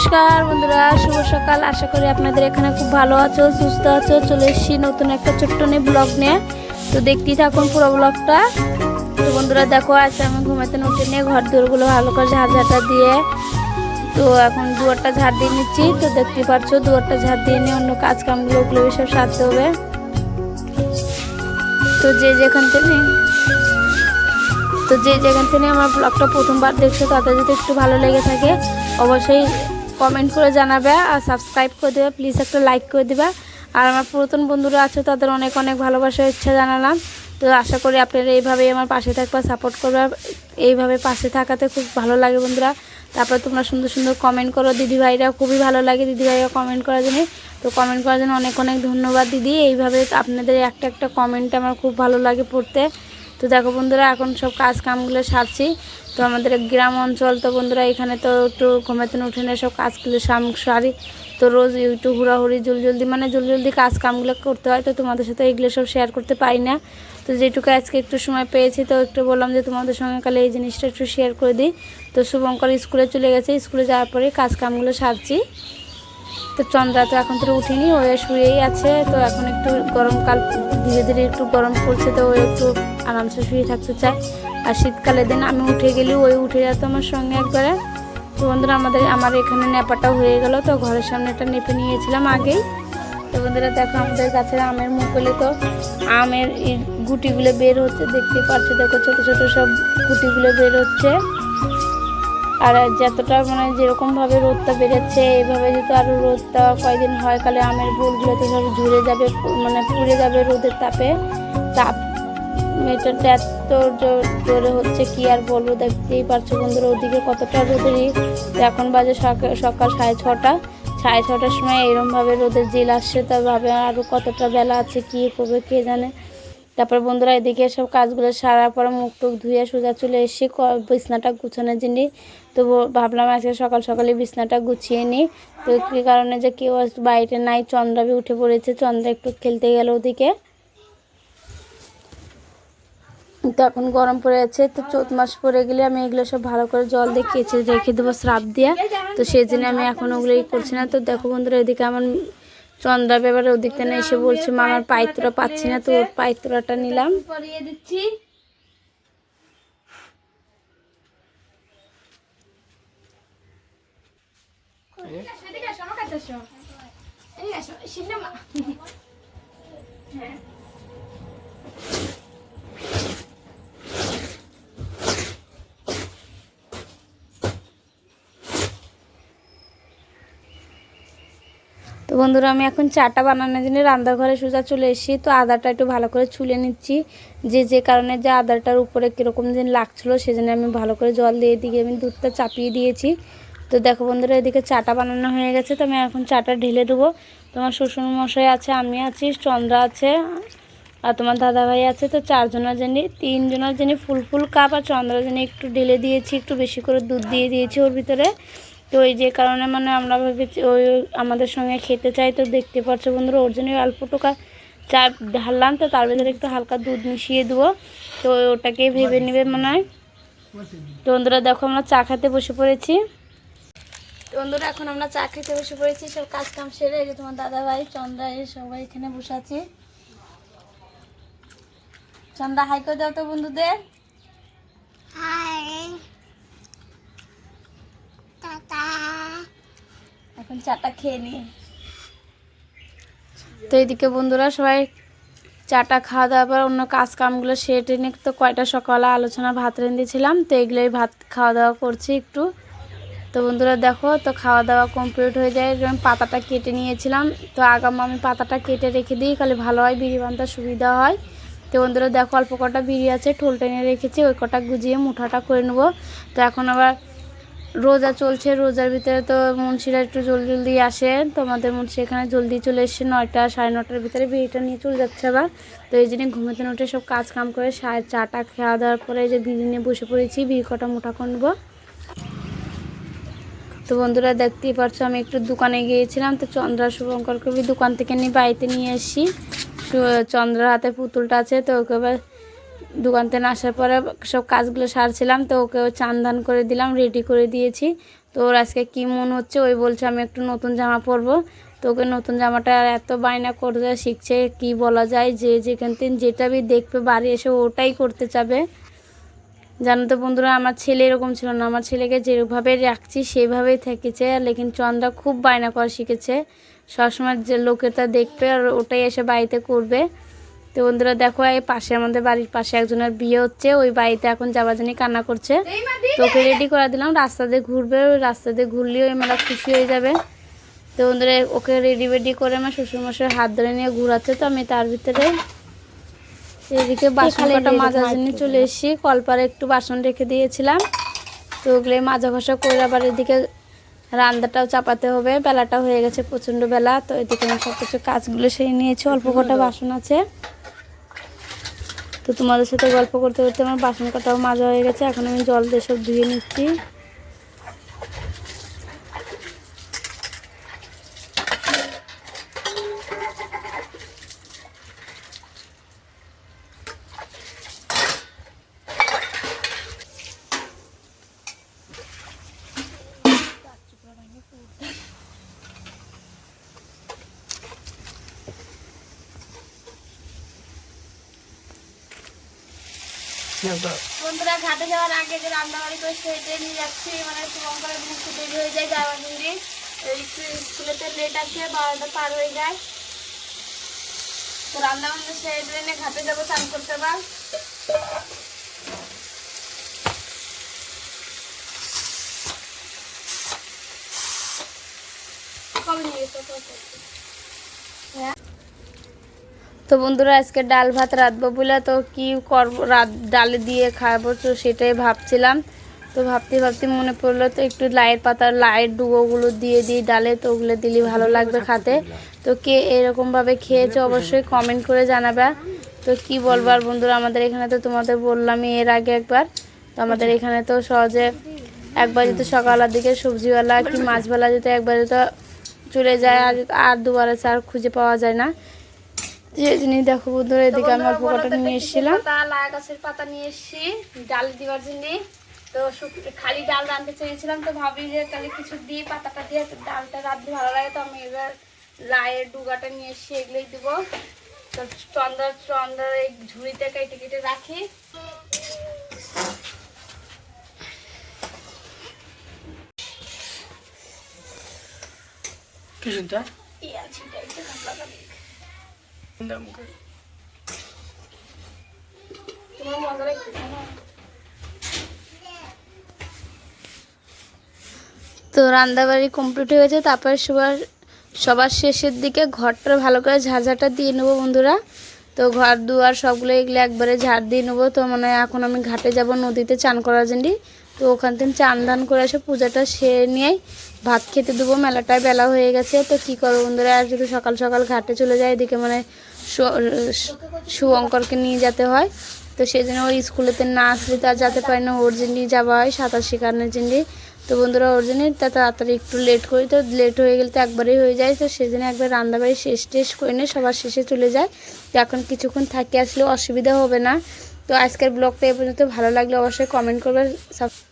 নমস্কার বন্ধুরা, শুভ সকাল। আশা করি আপনাদের এখানে খুব ভালো আছো, সুস্থ আছো। চলে এসেছি নতুন একটা ছোট্ট নিয়ে ব্লগ নিয়ে। তো দেখতেই থাকুন পুরো ব্লগটা তো বন্ধুরা, দেখো আজকে আমি ঘুমাতে উঠে নিয়ে ঘর দৌড়গুলো ভালো করে ঝাড় ঝাঁটা দিয়ে, তো এখন দুয়ারটা ঝাড় দিয়ে নিচ্ছি। তো দেখতেই পাচ্ছ দুয়ারটা ঝাড় দিয়ে নিয়ে অন্য কাজ কামগুলো ওগুলো সব সারতে হবে। তো যে যেখান থেকে, তো যে যেখান থেকে আমার ব্লগটা প্রথমবার দেখছ, তাদের যদি একটু ভালো লেগে থাকে, অবশ্যই কমেন্ট করে জানাবে আর সাবস্ক্রাইব করে দেবে প্লিজ একটা লাইক করে দেবে। আর আমার পুরাতন বন্ধুরা আছে, তাদের অনেক অনেক ভালোবাসার ইচ্ছা জানালাম। তো আশা করি আপনারা এইভাবেই আমার পাশে থাকবা সাপোর্ট করবে। এইভাবে পাশে থাকাতে খুব ভালো লাগে বন্ধুরা। তারপর তোমরা সুন্দর সুন্দর কমেন্ট করো। দিদিভাইরা খুবই ভালো লাগে দিদিভাইরা কমেন্ট করার জন্য। তো কমেন্ট করার জন্য অনেক অনেক ধন্যবাদ দিদি। এইভাবে আপনাদের একটা একটা কমেন্ট আমার খুব ভালো লাগে পড়তে। তো দেখো বন্ধুরা, এখন সব কাজ কামগুলো সারছি। তো আমাদের গ্রাম অঞ্চল তো বন্ধুরা, এখানে তো একটু ঘুমাতে উঠে না সব কাজগুলো সাম সারি। তো রোজ একটু হুড়াহুড়ি জল জলদি মানে জল জলদি কাজ কামগুলো করতে হয়। তো তোমাদের সাথে এগুলো সব শেয়ার করতে পারি না। তো যেটুকু আজকে একটু সময় পেয়েছি, তো একটু বললাম যে তোমাদের সঙ্গে কালে এই জিনিসটা একটু শেয়ার করে দিই। তো শুভঙ্কর স্কুলে চলে গেছে। স্কুলে যাওয়ার পরে কাজ কামগুলো সারছি। তো চন্দ্রা তো এখন তো উঠিনি, ও শুয়েই আছে, তো এখন একটু গরমকাল ধীরে ধীরে একটু গরম পড়ছে তো ও একটু আরামসে শুয়ে থাকতে চায়। আর শীতকালের দিন আমি উঠে গেলে, ওই উঠে যেত আমার সঙ্গে একবারে, তো বন্ধুরা আমাদের, আমার এখানে নেপাটা হয়ে গেল তো, ঘরের সামনে একটা নেপে নিয়েছিলাম আগেই। তো বন্ধুরা দেখো আমাদের গাছের আমের মুখলে তো আমের গুটিগুলো বের হচ্ছে, দেখতে পাচ্ছ, দেখো ছোট ছোট সব গুটিগুলো বের হচ্ছে। আর যতটা মানে যেরকমভাবে রোদটা বেরোচ্ছে এইভাবে যদি আরও রোদটা কয়দিন হয়, তাহলে আমের ভুলগুলো তো সব ঝুলে যাবে মানে পুড়ে যাবে রোদের তাপে। তাপ মেটারটা এত জোরে হচ্ছে কি আর বলব? দেখতেই পারছ বন্ধুরা, ওদিকে কতটা রোদেরই। এখন বাজে সকাল সকাল সাড়ে ছটা। সাড়ে ছটার সময় এরমভাবে রোদের জেল আসছে, তা ভাবে আরও কতটা বেলা আছে, কি করবে কে জানে? তারপর বন্ধুরা এদিকে সব কাজগুলো সারার পরে মুখ টুক ধুয়ে সোজা চলে এসে ক- বিছনাটা গুছানোর জন্য। তো ভাবলাম আজকে সকাল সকালে বিছনাটা গুছিয়ে নিই। তো কী কারণে যে কেউ বাড়িতে নাই চন্দ্রাবি উঠে পড়েছে, চন্দ্রা একটু খেলতে গেল ওদিকে। তো এখন গরম পড়ে আছে, তো চৌত মাস পরে গেলে আমি এগুলো সব ভালো করে জল দিয়ে কেচে রেখে দেবো শ্রাপ দিয়ে। তো সেই জন্য আমি এখন ওগুলো করছি না। তো দেখো বন্ধুরা, এদিকে আমার চন্দ্রা ব্যাপারে ওদিক থেকে এসে বলছে, মা, আমার পাইতুরা পাচ্ছি না তো ওর পাইতুরাটা নিলাম। পরিয়ে তো বন্ধুরা, আমি এখন চাটা বানানোর জন্য রান্নাঘরে সোজা চলে এসেছি। তো আদাটা একটু ভালো করে ছুলে নিচ্ছি। যে যে কারণে যে আদাটার উপরে কীরকম যেন লাগছিল সেজন্য আমি ভালো করে জল দিয়ে এদিকে আমি দুধটা চাপিয়ে দিয়েছি। তো দেখো বন্ধুরা, এদিকে চাটা বানানো হয়ে গেছে। তো আমি এখন চাটা ঢেলে দেবো। তোমার শ্বশুর মশাই আছে, আমি আছি, চন্দ্রা আছে, আর তোমার দাদাভাই আছে। তো চারজনের জন্য তিনজনের জন্য ফুল ফুল কাপ, আর চন্দ্রার জন্য একটু ঢেলে দিয়েছি, একটু বেশি করে দুধ দিয়ে দিয়েছি ওর ভিতরে। তো ওই যে কারণে মানে আমরা ভেবেছি ওই আমাদের সঙ্গে খেতে চাই তো দেখতে পাচ্ছ বন্ধুরা, ওর জন্য অল্প টোকা চা ঢাললাম, তো তার ভিতরে একটু হালকা দুধ মিশিয়ে দেবো। তো ওটাকে ভেবে নেবে মনে হয়। তো বন্ধুরা, দেখো আমরা চা খেতে বসে পড়েছি। তো বন্ধুরা, এখন আমরা চা খেতে বসে পড়েছি। সব কাজ কাম সেরে যে তোমার দাদা ভাই, চন্দ্রা এই সবাই এখানে বসে আছি। চন্দ্রা হাই করে দাও তো বন্ধুদের। এখন চাটা খেয়ে নিই। তো এইদিকে বন্ধুরা সবাই চাটা খাওয়া দাওয়ার পর অন্য কাজ কামগুলো সেরে নিয়ে তো কয়টা সকালে আলোচনা ভাত রেঁধেছিলাম, তো এগুলোই ভাত খাওয়া দাওয়া করছি একটু। তো বন্ধুরা দেখো, তো খাওয়া দাওয়া কমপ্লিট হয়ে যায়। এরকম পাতাটা কেটে নিয়েছিলাম। তো আগাম আমি পাতাটা কেটে রেখে দিই, খালি ভালো হয়, বিড়ি বানতে সুবিধা হয়। তো বন্ধুরা দেখো, অল্প কটা বিড়ি আছে, ঠোল টেনে রেখেছি, ওই কটা গুজিয়ে মুঠাটা করে নেব। তো এখন আবার রোজা চলছে, রোজার ভিতরে তো মুন্সিরা একটু জলদি জলদি আসে। তো আমাদের মুন্সি এখানে জলদি চলে এসছে, নয়টা, সাড়ে নটার ভিতরে বিড়িটা নিয়ে চলে যাচ্ছে আবার। তো এই জন্য ঘুমাতে উঠে সব কাজ কাম করে সাড়ে চাটা খাওয়া দাওয়ার পরে যে বিড়ি নিয়ে বসে পড়েছি বিড়ি কটা মোটা করে তো বন্ধুরা দেখতেই পারছ, আমি একটু দোকানে গিয়েছিলাম, তো চন্দ্রা শুভঙ্কর কবি দোকান থেকে নিয়ে বাড়িতে নিয়ে এসেছি। চন্দ্রার হাতে পুতুলটা আছে, তো ওকে দোকান থেকে আসার পরে সব কাজগুলো সারছিলাম, তো ওকে চান দান করে দিলাম রেডি করে দিয়েছি। তো ওর আজকে কী মন হচ্ছে, ওই বলছে আমি একটু নতুন জামা পরবো। তো ওকে নতুন জামাটা এত বায়না করতে শিখছে কি বলা যায়, যে যেখান থেকে যেটা বি দেখবে, বাড়ি এসে ওটাই করতে চাবে। জানো তো বন্ধুরা, আমার ছেলে এরকম ছিল না, আমার ছেলেকে যেভাবে রাখছি, সেভাবেই থেকেছে আর লেকিন চন্দ্রা খুব বায়না করা শিখেছে। সবসময় যে লোকেরটা দেখবে আর ওটাই এসে বাড়িতে করবে। তো বন্ধুরা দেখো এই পাশে আমাদের বাড়ির পাশে একজনের বিয়ে হচ্ছে ওই বাড়িতে এখন যাওয়া জানি কান্না করছে। তো ওকে রেডি করা দিলাম রাস্তা দিয়ে ঘুরবে ওই রাস্তা দিয়ে ঘুরলেও ওই মেলা খুশি হয়ে যাবে। তো বন্ধুরা ওকে রেডি বেডি করে আমার শ্বশুরমশাই হাত ধরে নিয়ে ঘোরাচ্ছে তো আমি তার ভিতরে এদিকে বাসন কটা মাজার জন্য চলে এসেছি কলপারে একটু বাসন রেখে দিয়েছিলাম। তো ওগুলো মাজা ঘষা করে আবার এদিকে রান্নাটাও চাপাতে হবে বেলাটা হয়ে গেছে প্রচণ্ড বেলা তো এদিকে আমি সব কিছু কাজগুলো সেই নিয়েছি অল্প কটা বাসন আছে। তো তোমাদের সাথে গল্প করতে করতে আমার বাসন কাটাও মাজা হয়ে গেছে। এখন আমি জল দিয়ে সব ধুয়ে নিচ্ছি। বন্ধুরা ঘাটে যাওয়ার আগে যে রান্নাবাড়ি করে সেটে নিয়ে যাচ্ছি মানে শুভঙ্করের মুখ দেরি হয়ে যায় যাওয়ার জন্য স্কুলেতে লেট আছে বারোটা পার হয়ে যায়। তো রান্না সেরে নিয়ে ঘাটে যাব চান করতে বা কবে নিয়ে গেছো? তো বন্ধুরা, আজকে ডাল ভাত রাঁধবো বলে তো কি করব? রাত ডালে দিয়ে খাব তো সেটাই ভাবছিলাম। তো ভাবতে ভাবতে মনে পড়ল তো একটু লাইয়ের পাতা, লাইয়ের ডুবোগুলো দিয়ে দিই ডালে, তো ওগুলো দিলে ভালো লাগবে খাতে। তো কে এরকমভাবে খেয়েছে অবশ্যই কমেন্ট করে জানাবে। তো কি বলব আর বন্ধুরা, আমাদের এখানে তো তোমাদের বললামই এর আগে একবার। তো আমাদের এখানে তো সহজে একবার যদি সকালের দিকে সবজিওয়ালা কি মাছবেলা যদি একবার যদি চলে যায়, আর আর দুবারে আর খুঁজে পাওয়া যায় না। যে জিনিস দেখো বন্ধুরা এদিকে আমি অল্প কটা নিয়ে এসেছিলাম। পাতা গাছের পাতা নিয়ে এসেছি ডাল দিবার জন্য। তো খালি ডাল রাঁধতে চেয়েছিলাম তো ভাবি যে তাহলে কিছু দিয়ে পাতাটা দিয়ে ডালটা রাঁধতে ভালো লাগে তো আমি এবার লায়ের ডুগাটা নিয়ে এসে এগুলোই দেবো। তো চন্দ্র চন্দ্র এই ঝুড়িতে কেটে কেটে রাখি। কিছুটা পেঁয়াজ ছিটাই দিয়ে মশলা বানিয়ে। তোমার মজা লাগছে না? তো রান্নাবাড়ি কমপ্লিট হয়ে গেছে, তারপরে সবার সবার শেষের দিকে ঘরটা ভালো করে ঝাড়ঝাটা দিয়ে নেব বন্ধুরা। তো ঘর দুয়ার সবগুলো এগুলো একবারে ঝাড় দিয়ে নেব। তো মানে এখন আমি ঘাটে যাব নদীতে চান করার জন্য। তো ওখান থেকে চান দান করে এসে পূজাটা সেরে নিয়েই ভাত খেতে দেবো। মেলাটায় বেলা হয়ে গেছে। তো কী করব বন্ধুরা? আর যদি সকাল সকাল ঘাটে চলে যায় এদিকে মানে শুভঙ্করকে নিয়ে যেতে হয়। তো সেই জন্য ওই স্কুলেতে না আসলে তো আর যেতে পারে না। ওর জন্যই যাওয়া হয়, সাঁতার শেখানোর জন্যই তো বন্ধুরা ওর জন্যই তা তাড়াতাড়ি একটু লেট করি, তো লেট হয়ে গেলে তো একবারেই হয়ে যায়। তো সেই জন্য একবার রান্নাবাড়ি শেষ টেস করে নিয়ে সবার শেষে চলে যায়। তো এখন কিছুক্ষণ থাকি আসলেও অসুবিধা হবে না। তো আজকের ব্লগটা এ পর্যন্ত। ভালো লাগলে অবশ্যই কমেন্ট করবে সাব-